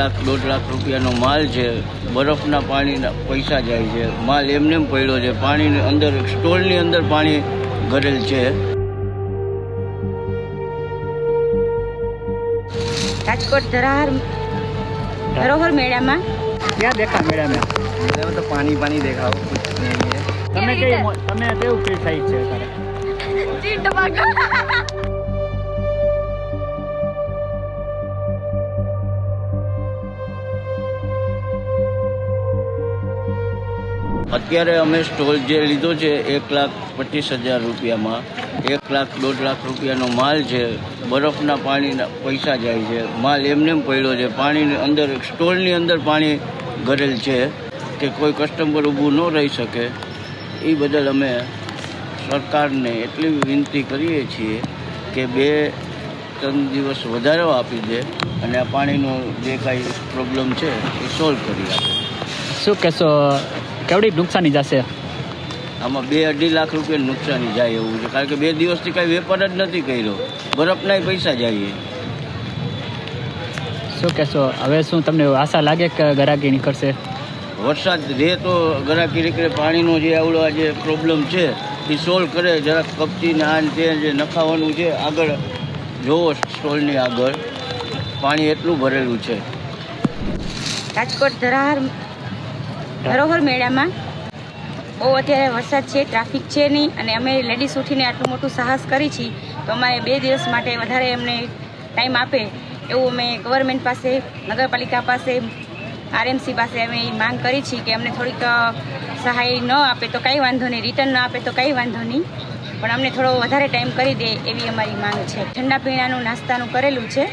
લાખ દોઢ લાખ રૂપિયાનો માલ છે બરફના પાણીના પૈસા જાય છે. માલ એમને એમ પડ્યો છે પાણીની અંદર સ્ટોલની અંદર પાણી ભરેલ છે. રાજકોટ ધરાહર ધરોહર મેળામાં? ક્યાં દેખા મેળામાં? મેળામાં તો પાણી પાણી દેખાવ તમે કઈ તમે કેવું ફીલ થાય છે અત્યારે અમે સ્ટોલ જે લીધો છે એક લાખ પચીસ હજાર રૂપિયામાં, એક લાખ દોઢ લાખ રૂપિયાનો માલ છે, બરફના પાણીના પૈસા જાય છે, માલ એમને પડ્યો છે, પાણીની અંદર, સ્ટોલની અંદર પાણી ભરેલ છે, કે કોઈ કસ્ટમર ઊભું ન રહી શકે, એ બદલ અમે સરકારને એટલી વિનંતી કરીએ છીએ કે બે, ત્રણ દિવસ વધારો આપી દે અને આ પાણીનો જે કાંઈ પ્રોબ્લેમ છે, એ સોલ્વ કરી આપે. શું કહેશો કેવડી નુકસાની જશે? આમાં બે અઢી લાખ રૂપિયા નુકસાની જાય એવું છે કારણ કે બે દિવસથી કાંઈ વેપાર જ નથી કર્યો. બરફના પૈસા જાય શું કહેશો? હવે શું તમને આશા લાગે કે ગરાકી નીકળશે? વરસાદ રહે તો ગરાકી નીકળે. પાણીનો જે આવડો જે પ્રોબ્લેમ છે એ સોલ્વ કરે. જરાક કપચી ને આ તે જે નખાવાનું છે આગળ જોવો સ્ટોલની આગળ. પાણી એટલું ભરેલું છે. રાજકોટ ધરાહર ધરોહર મેળામાં બહુ અત્યારે વરસાદ છે, ટ્રાફિક છે નહીં અને અમે લેડીઝ ઉઠીને આટલું મોટું સાહસ કરી છીએ તો અમારે બે દિવસ માટે વધારે એમને ટાઈમ આપે એવું અમે ગવર્મેન્ટ પાસે, નગરપાલિકા પાસે, આરએમસી પાસે અમે માંગ કરી છીએ કે અમને થોડીક સહાય ન આપે તો કંઈ વાંધો નહીં, રિટર્ન ન આપે તો કંઈ વાંધો નહીં, પણ અમને થોડો વધારે ટાઈમ કરી દે એવી અમારી માંગ છે. ઠંડા પીણાનું નાસ્તાનું કરેલું છે,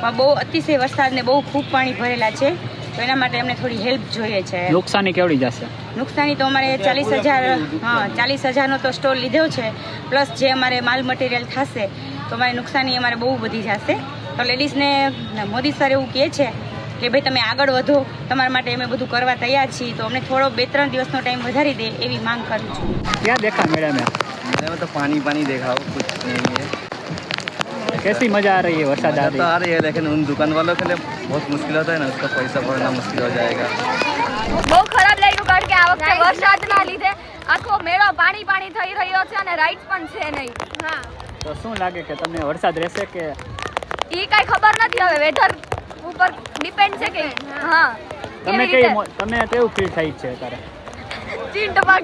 પણ બહુ અતિશય વરસાદને બહુ ખૂબ પાણી ભરેલા છે. તો એના માટે અમને થોડી હેલ્પ જોઈએ છે. નુકસાની કેવડી જશે? નુકસાની તો અમારે ચાલીસ હજાર હા ચાલીસ હજારનો તો સ્ટોલ લીધો છે. પ્લસ જે અમારે માલ મટીરિયલ થશે તો અમારે નુકસાની અમારે બહુ બધી જશે. તો લેડીઝને મોદી સર એવું કહે છે કે ભાઈ તમે આગળ વધો તમારા માટે અમે બધું કરવા તૈયાર છીએ. તો અમને થોડો બે ત્રણ દિવસનો ટાઈમ વધારી દે એવી માંગ કરું છું. ક્યાં દેખા મેળા મેં તો પાણી પાણી દેખાવ કુછ નહીં कैसी मजा आ रही है वरसाद आ मजा तो रही आ रही है लेकिन उन दुकान वालों के लिए बहुत मुश्किल होता है ना उसका पैसा भरना मुश्किल हो जाएगा બહુ ખરાબ લાગ્યું કારણ કે આ વખતે વરસાદના લીધે આખો મેળો પાણી પાણી થઈ રહ્યો છે અને રાઈડ પણ છે નહીં હા તો શું લાગે કે તમને વરસાદ રહેશે કે એ કાંઈ ખબર નથી હવે વેધર ઉપર ડિપેન્ડ છે કે હા તમે કેવી કઈ રીતે? મો- તમે કેવું ફીલ થાય છે અત્યારે ચીન ટપાક